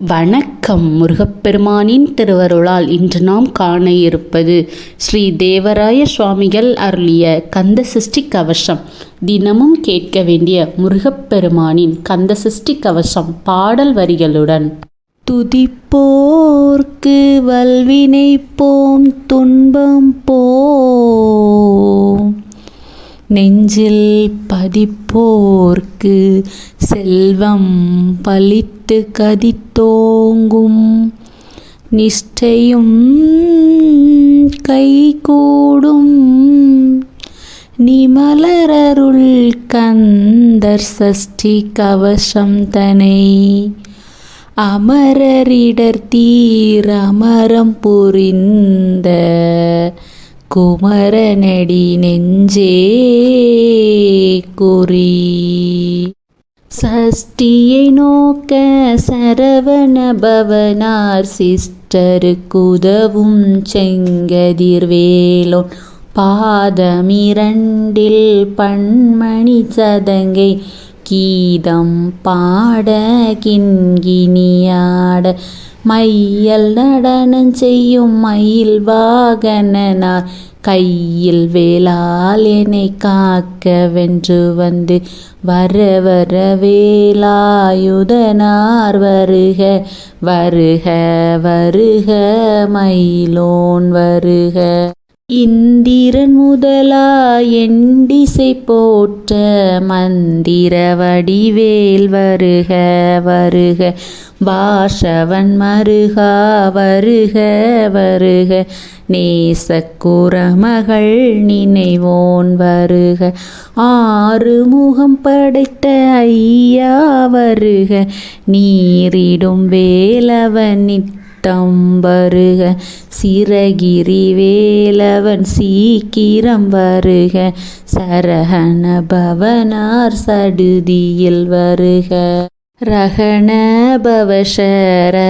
வணக்கம் முருகப்பெருமானின் திருவருளால் இன்று நாம் காண இருப்பது ஸ்ரீ தேவராய சுவாமிகள் அருளிய கந்த சிருஷ்டி கவசம். தினமும் கேட்க வேண்டிய முருகப்பெருமானின் கந்த சிருஷ்டி கவசம் பாடல் வரிகளுடன். துதிப்போர்க்கு வல்வினை போம் துன்பம் போ நெஞ்சில் பதிப்போர்க்கு செல்வம் பலித்து கதித்தோங்கும். நிஷ்டையும் கைகூடும். நிமலரருள் கந்தர் சஷ்டி கவசம் தனை. அமரரிடர் தீர் அமரம் புரிந்த குமரனடி நெஞ்சே குறி சஷ்டியை நோக்க சரவண பவனார் சிஸ்டருக்குதவும் செங்கதிர்வேலோன் பாதமிரண்டில் பண்மணி சதங்கை கீதம் பாட கிண்கிணியாட மையல் நடனம் செய்யும் மயில் வாகனனார் கையில் வேளால் என்னை காக்க வென்று வந்து வர வர வேலாயுதனார் வருக வருக வருக மயிலோன் வருக. இந்திரன் முதலா எண்டிசை போற்ற மந்திர வடிவேல் வருக வருக. பாஷவன் மருகா வருக வருக. நேசக்குறமகள் நினைவோன் வருக. ஆறு முகம் படைத்த ஐயா வருக. நீரிடும் வேலவனின் தம் வருக. சிறகிரி வேலவன் சீக்கிரம் வருக. சரஹண பவனார் சடுதியில் வருக. ரகண பவஷரரரரரர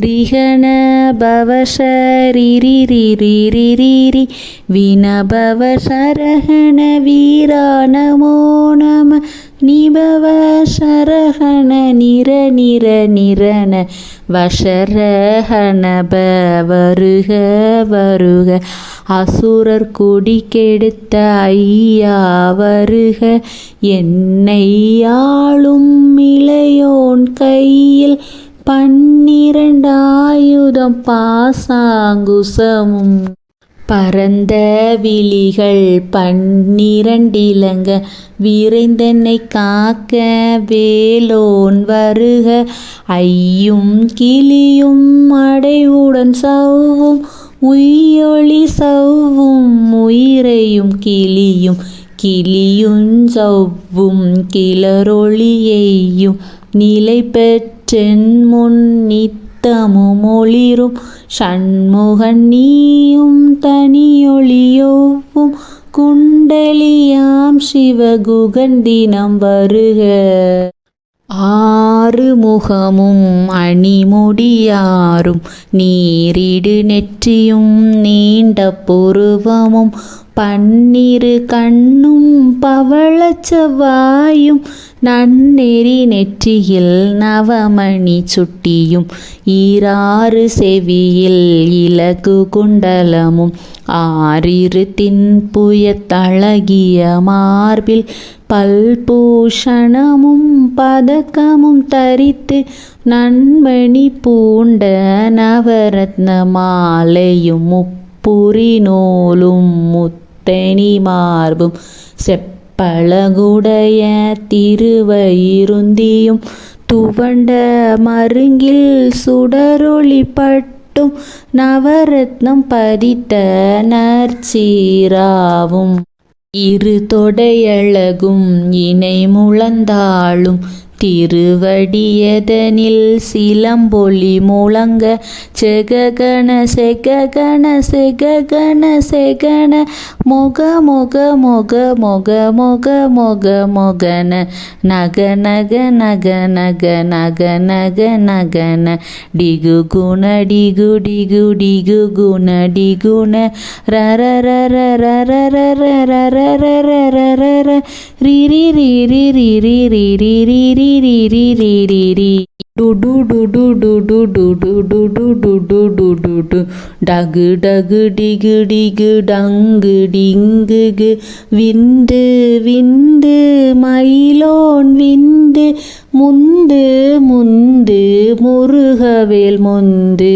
ரிகண பவஷரிரிரிரிரிரி வினபவ வீரா நமோ நம நிபவ சரஹண நிர நிர நிரண வஷரஹணப வருக வருக அசுரர் குடி கெடுத்த ஐயா வருக என்னை ஆளும் இளையோன் கையில் பன்னிரண்டாயுதம் பாசாங்குசமும். பரந்த விழிகள் பன்னிரண்டிலங்க. விரைந்தென்னை காக்க வேலோன் வருக. ஐயும் கிளியும் அடைவுடன் சவ்வும். உய்யொளி சவ்வும் உயிரையும் கிளியும். கிளியும் சவ்வும் கிளரொளியையும் நிலை பெற்றென் முன் நித்தமும் ஒளிரும். ஷண்முகன் நீயும் தனியொளியோவும். குண்டலியாம் சிவகுகன் தினம் வருக. ஆறு முகமும் அணிமுடியாரும். நீரிடு நெற்றியும் நீண்ட புருவமும். பன்னிரு கண்ணும் பவளச்சவாயும் நன்னெறி நெற்றியில் நவமணி சுட்டியும் ஈராறு செவியில் இலகு குண்டலமும் ஆறிரு தின்புயத்தழகிய மார்பில் பல்பூஷணமும் பதக்கமும் தரித்து நன்மணி பூண்ட நவரத்ன மாலையும் முப்புரி நூலும் முத்து முத்தனி மார்பும் செப்பழகுடைய திருவயிருந்தியும் துவண்ட மருங்கில் சுடரொளிப்பட்டும் நவரத்னம் பதித்த நற்சீராவும். இரு தொடையழகும் இணை முழந்தாளும் திருவடியதனில் சிலம்பொலி முழங்க செககண செககண செககண செகண மொக மொக மொக மொக மொக மொக மொகன நக நக நக நக நக நக நகன டிகு குண டிகு டிகு டிகு குண டிகுண ரர ரர ரர ரர ரர ரர ரர ரி ரி ரி ரி ரி ரி ரி ரி ரி ரீரி ரீரி ரீரி டுடு டுடு டுடு டுடு டுடு டுடு டுடு டு டகு டகு டிகு டிகு டங்கு டிங்குகு விந்து விந்து மயிலோன் விந்து முந்து முந்து முருகவேல் முந்து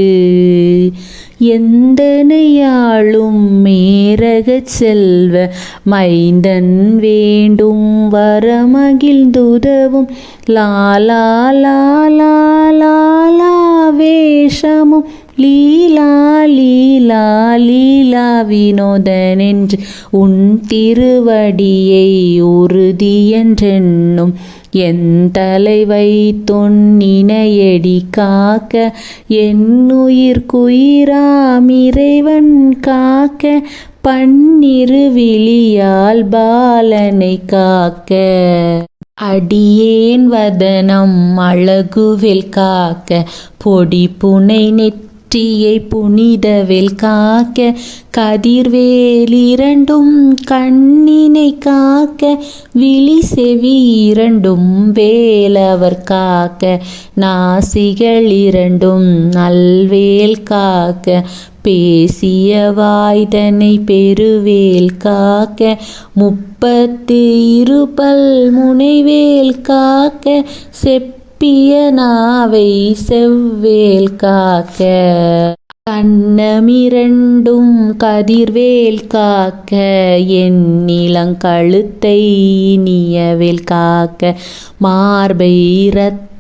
எந்தனையாளும் மேரகச் செல்வ மைந்தன் வேண்டும் வரமகிழ்ந்துதவும் లాలా లాలా లాలా వేషము லீலா லீலா லீலா வினோதனென்று உன் திருவடியை உறுதி என்றென்னும் என் தலை வைத்துன் நினையடி காக்க என்னுயிர்க்குயிராம் இறைவன் காக்க பன்னிரு விழியால் பாலனை காக்க அடியேன் வதனம் அழகுவில் காக்க பொடி புனை நெற்றியை புனிதவேல் காக்க கதிர்வேல் இரண்டும் கண்ணினை காக்க விழி செவி இரண்டும் வேலவர் காக்க நாசிகள் இரண்டும் நல்வேல் காக்க பேசிய வாய்தனை பெருவேல் காக்க முப்பத்து இருபல் முனைவேல் காக்க செப்பிய பியனாவை செவ்வேல் காக்க கண்ணமிரண்டும் கதிர்வேல் காக்க என் நிலங்கழுத்தை இனியவேல் காக்க மார்பை ரத்ன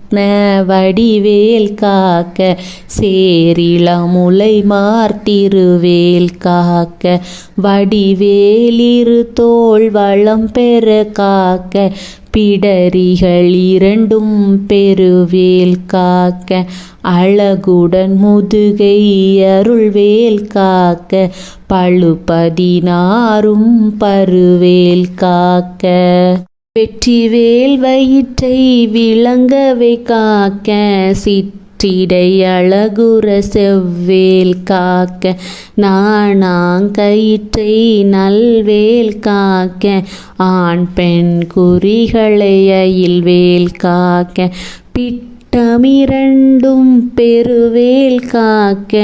வடிவேல் காக்க சேரிளமுலை மார்த்திருவேல் காக்க வடிவேலிரு தோல் வளம் பெற காக்க பிடரிகள் இரண்டும் பெருவேல் காக்க அழகுடன் முதுகை அருள்வேல் காக்க பழுபதினாரும் பருவேல் காக்க. வெற்றிவேல் வயிற்றை விளங்கவே காக்க சிற்றிடை அழகுற செவ்வேல் காக்க நாணாங்கயிற்றை நல்வேல் காக்க ஆண் பெண் குறிகளை அயில்வேல் காக்க பிட்டமிரண்டும் பெருவேல் காக்க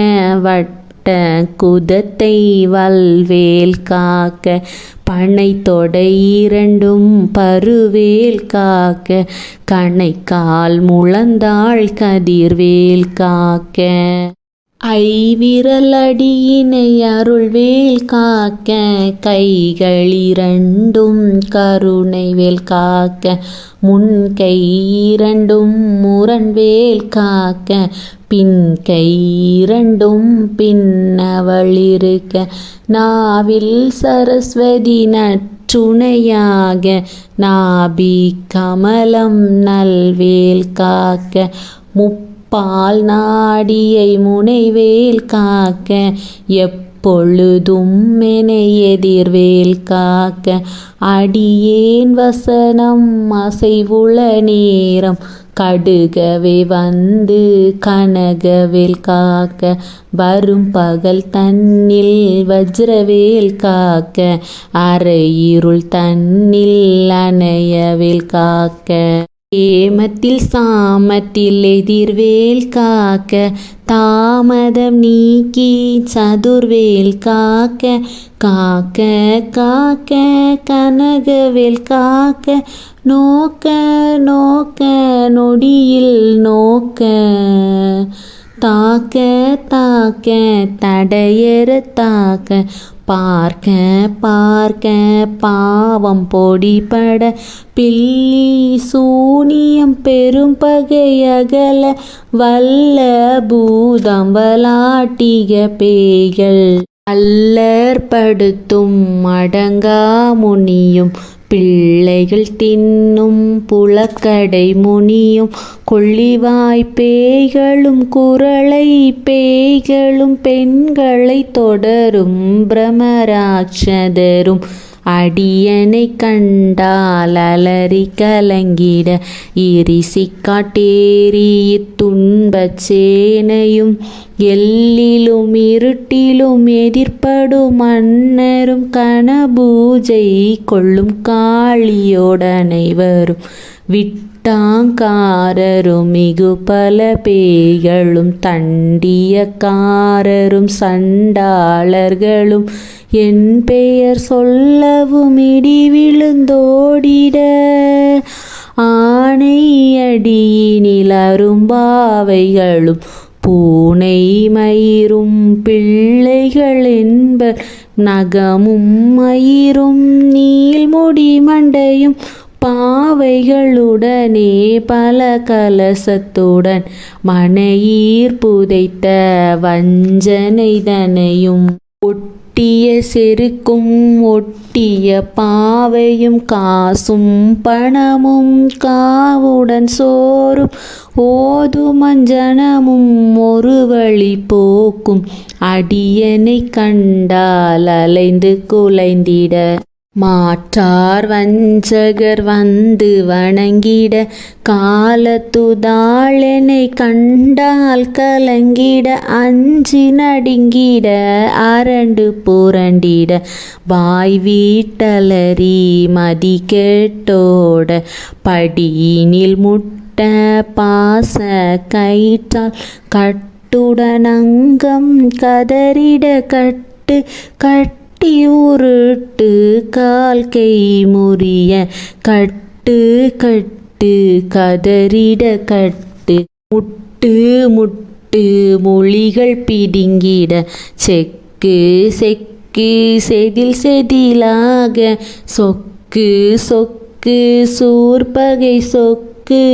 பட்ட குதத்தை வல்வேல் காக்க பனை தொடை இரண்டும் பருவேல் காக்க கணைக்கால் முழந்தாள் கதிர்வேல் காக்க. ஐவிரலடியினை அருள்வேல் காக்க கைகள் இரண்டும் கருணைவேல் காக்க முன்கை இரண்டும் முரண்வேல் காக்க பின் கை இரண்டும் பின்னவளிருக்க நாவில் சரஸ்வதி நற்றுணையாக நாபி கமலம் நல்வேல் காக்க முப் பால் நாடியை முனைவேல் காக்க எப்பொழுதும் என எதிர்வேல் காக்க. அடியேன் வசனம் அசைவுள நேரம் கடுகவே வந்து கனகவேல் காக்க. வரும் பகல் தன்னில் வஜ்ரவேல் காக்க அரையிருள் தன்னில் அணையவேல் காக்க. ஏமத்தில் சாமத்தில் எதிர்வேல் காக்க தாமதம் நீக்கி சதுர்வேல் காக்க காக்க காக்க கனகவேல் காக்க நோக்க நோக்க நொடியில் நோக்க. தாக்க தாக்க தடையற தாக்க. பார்க்க பார்க்க பாவம் பொடிபட. பில்லி சூனியம் பெரும் பகையகல வல்ல பூதம் வலாட்டிக பேய்கள். அல்லற்படுத்தும் அடங்கா முனியும். பிள்ளைகள் தின்னும் புலக்கடை முனியும் கொள்ளிவாய் பேய்களும் குரளை பேய்களும் பெண்களை தொடரும் பிரமராட்சதரும் அடியனை கண்டால் அலறி கலங்கிட இரிசி காட்டேரி துன்பச் சேனையும் எல்லிலும் இருட்டிலும் எதிர்ப்படும் மன்னரும் கனபூஜை கொள்ளும் காளியோடனை வரும் விட்டாங்காரரும் மிகு பல பேய்களும் தண்டியக்காரரும் சண்டாளர்களும் என் பெயர் சொல்லவும் இடி விழுந்தோடிட. ஆணையடியினில் அரும்பாவைகளும் பூனை மயிரும் பிள்ளைகள் என்பர் நகமும் மயிரும் நீள்முடி மண்டையும் பாவைகளுடனே பல கலசத்துடன் மனையீர் புதைத்த வஞ்சனைதனையும் ஒட்டிய செருக்கும் ஒட்டிய பாவையும் காசும் பணமும் காவுடன் சோறும் ஓதுமஞ்சனமும் ஒரு வழி போக்கும் அடியனை கண்டால் அலைந்து குலைந்திட. மாற்றார் வஞ்சகர் வந்து வணங்கிட காலத்துதாளனை கண்டால் கலங்கிட அஞ்சு நடுங்கிட அரண்டு புரண்டிட வாய் வீட்டலறி மதி கேட்டோட படியினில் முட்ட பாச கயிற்றால் கட்டுடனங்கம் கதறிட கட்டு கட்டு கட்டி உருட்டு கால் கை முறிய கட்டு கட்டு கதறிட கட்டு. முட்டு முட்டு மொழிகள் பிடுங்கிட செக்கு செக்கு செதில் செதிலாக சொக்கு சொக்கு சூர்பகை சொக்கு.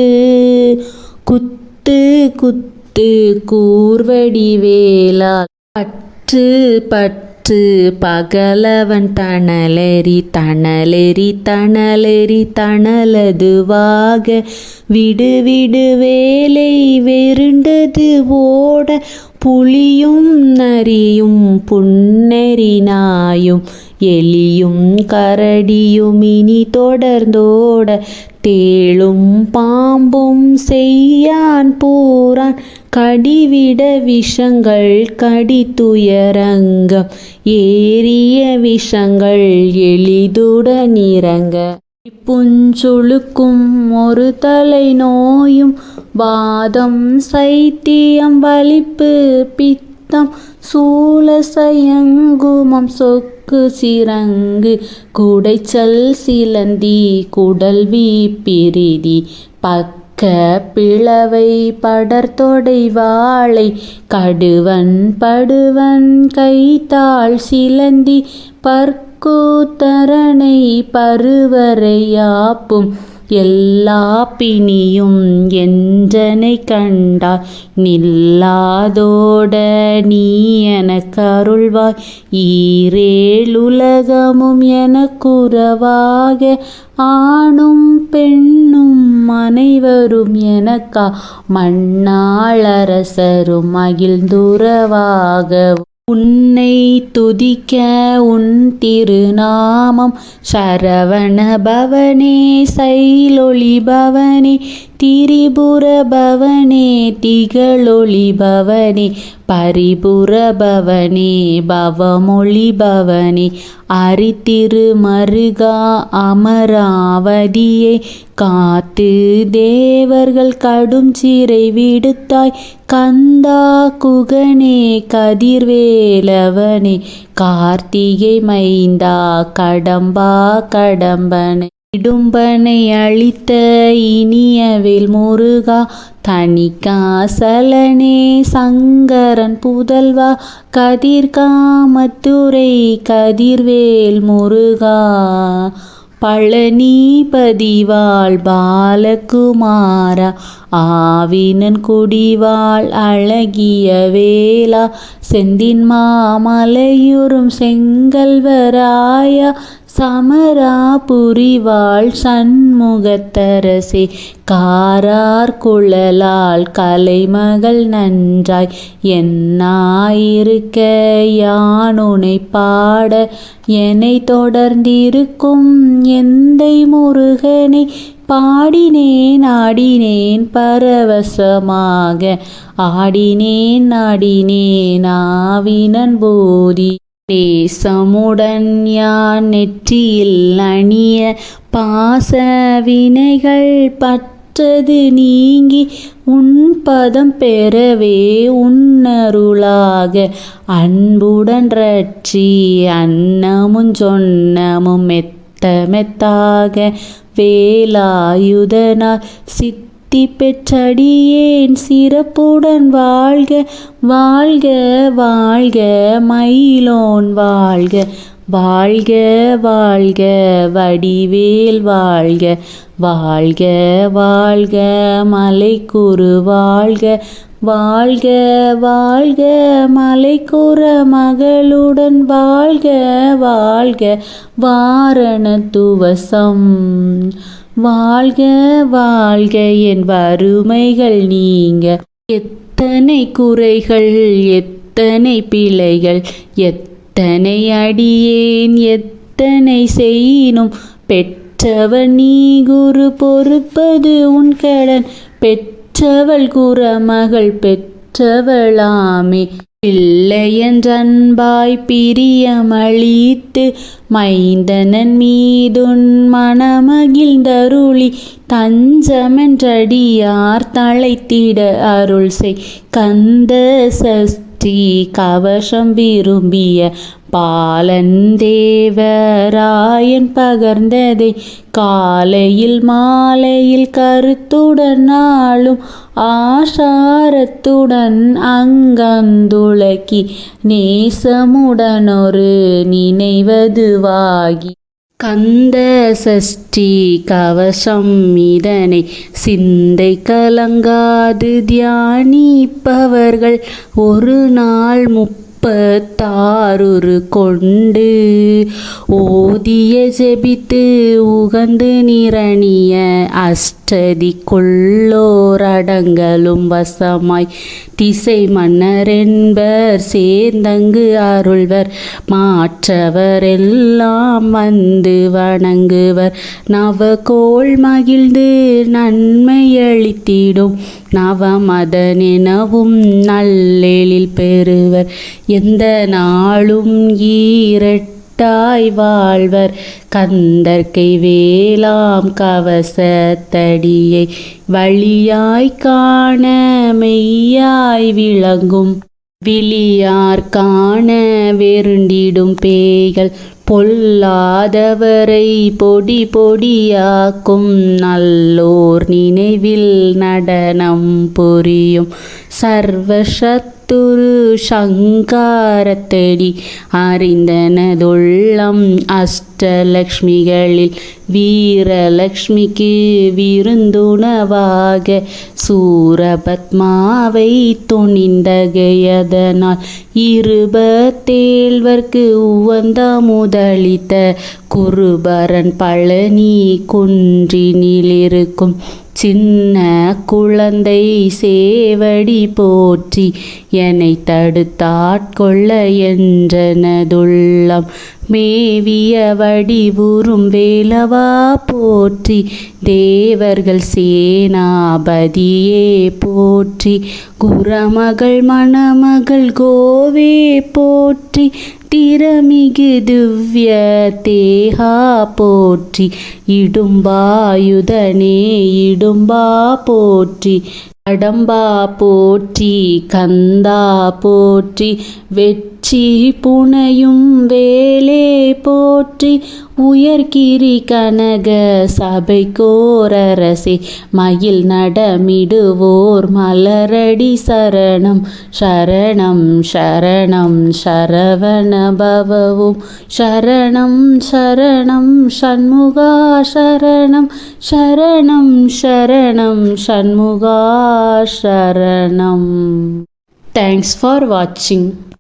குத்து குத்து கூர்வடி வேளால் பற்று பற்று சற்று பகலவன் தணலெறி தணலெறி தணலெறி தணலதுவாக விடுவிடு வேலை வெருண்டது ஓட. புலியும் நரியும் புன்னெறினாயும் எலியும் கரடியும் இனி தொடர்ந்தோட. தேளும் பாம்பும் செய்யான் பூரான். கடிவிட விஷங்கள் கடித்துயரங்க ஏறிய விஷங்கள் எளிதுடன் இறங்க புஞ்சுழுக்கும் ஒரு தலை நோயும் வாதம் சைத்தியம் வலிப்பு பித்தம் சூலசயங்குமம் சொக்கு சிறங்கு. குடைச்சல் சிலந்தி குடல்வி பிரிதி பக் பிளவை படர்தொடை வாழை கடுவன் படுவன் கைத்தாள் சிலந்தி பற்கூத்தரனை பருவரையாப்பும் எல்லா பிணியும் என்றனை கண்டாய். நில்லாதோட நீ எனக்கு அருள்வாய். ஈரேழுலகமும் எனக்குறவாக. ஆணும் பெண்ணும் அனைவரும் எனக்கா. மண்ணாளரசரும் மகிழ்ந்துறவாகவும் உன்னை துதிக்க உன் திருநாமம் சரவண பவனே சைலொளி பவனே திரிபுர பவனே திகழொளி பவனே பரிபுர பவனே பவமொழி பவனே அரித்திரு மருகா அமராவதியை காத்து தேவர்கள் கடும் சீரை விடுத்தாய். கந்தா குகனே கதிர்வேலவனே கார்த்திகை மைந்தா கடம்பா கடம்பனை இடும்பனை அழித்த இனியவில் முருகா தனிக்காசலனே சங்கரன் புதல்வா கதிர்காமத்துரை கதிர்வேல் முருகா. பழனிபதிவாள் பாலகுமாரா. ஆவினன் குடிவாள் அழகிய வேளா செந்தின் மாமலையுறும் செங்கல்வராயா சமராபுரிவாள் சண்முகத்தரசே. காரார் குழலால் கலைமகள் நன்றாய் என்னாயிருக்க யானுனை பாட என்னை தொடர்ந்திருக்கும் எந்தை முருகனை பாடினேன் ஆடினேன் பரவசமாக. ஆடினேன் ஆடினேன் ஆவினன் போதி. நேசமுடன் யான் நெற்றியில் அணிய பாச வினைகள் பற்றது நீங்கி உன் பதம் பெறவே உன்னருளாக. அன்புடன் ரட்சி அன்னமும் சொன்னமும் மெத்த மெத்தாக. வேலாயுதனார் சித்தி பெற்றடியேன் சிறப்புடன் வாழ்க வாழ்க வாழ்க மயிலோன் வாழ்க. வாழ்க வாழ்க வடிவேல் வாழ்க. வாழ்க வாழ்க மலைக்குரு வாழ்க. வாழ்க வாழ்க மலைக்குற மகளுடன் வாழ்க வாழ்க வாரணத்துவசம் வாழ்க வாழ்க என் வறுமைகள் நீங்க. எத்தனை குறைகள் எத்தனை பிழைகள் எத்தனை அடியேன் எத்தனை செய்யினும். பெற்றவன் நீ குரு பொறுப்பது உன் கடன் பெற்றவள் குறமகள் பெற்றவளாமே. பிள்ளையன்றன்பாய் பிரியமளித்து மைந்தனன் மீதுன் மனமகிழ்ந்தருளி தஞ்சமென்றடியார் தழைத்திட அருள் செய். கந்த சஸ் சஷ்டி கவசம் விரும்பிய பாலன் தேவராயன் பகர்ந்ததை காலையில் மாலையில் கருத்துடன் நாளும் ஆசாரத்துடன் அங்கந்துளக்கி நேசமுடனொரு நினைவதுவாகி கந்த சஷ்டி கவசம் இதனை சிந்தை கலங்காது தியானிப்பவர்கள். ஒரு நாள் முப்பத்தாறுரு கொண்டு ஓதிய ஜெபித்து உகந்து நிரணிய அஷ்டதி கொள்ளோரடங்களும் வசமாய் திசை மன்னரென்பர் சேர்ந்தங்கு அருள்வர். மாற்றவரெல்லாம் வந்து வணங்குவர். நவகோள் மகிழ்ந்து நன்மையளித்திடும் நவமதனெனவும் நல்லெழில் பெறுவர். எந்த நாளும் ஈரட்டாய் வாழ்வர். கந்தர்க்கை வேளாம் கவசத்தடியை வழியாய் காண மெய்யாய் விளங்கும். விழியார் காண வெருண்டிடும் பேய்கள் பொல்லாதவரை பொடி பொடியாக்கும். நல்லோர் நினைவில் நடனம் புரியும். சர்வசத் சர்வசத்துரு சங்காரத்தடி அறிந்தனதுள்ளம் அஸ்த அஷ்டலக்ஷ்மிகளில் வீரலக்ஷ்மிக்கு விருந்துணவாக சூரபத்மாவை துணிந்தகையதனால் இருபத்தேழ்வர்க்கு உவந்த முதலித்த குருபரன் பழனி குன்றினிலிருக்கும் சின்ன குழந்தை சேவடி போற்றி என்னை தடுத்தாட்கொள்ள என்றனதுள்ளம். மேவிய வடிவுறும் வேலவா போற்றி தேவர்கள் சேனாபதியே போற்றி குரமகள் மணமகள் கோவே போற்றி திறமிகு திவ்ய தேகா போற்றி இடும்பாயுதனே இடும்பா போற்றி கடம்பா போற்றி கந்தா போற்றி வெற்றி புனையும் வேலே போற்றி. உயர்கிரி கனக சபை கோரரசே மயில் நடமிடுவோர் மலரடி சரணம். சரணம் சரணம் சரவண பவவும் சரணம் சரணம் சண்முகா சரணம். சரணம் சரணம் சண்முகா சரணம். தேங்க்ஸ் ஃபார் வாட்சிங்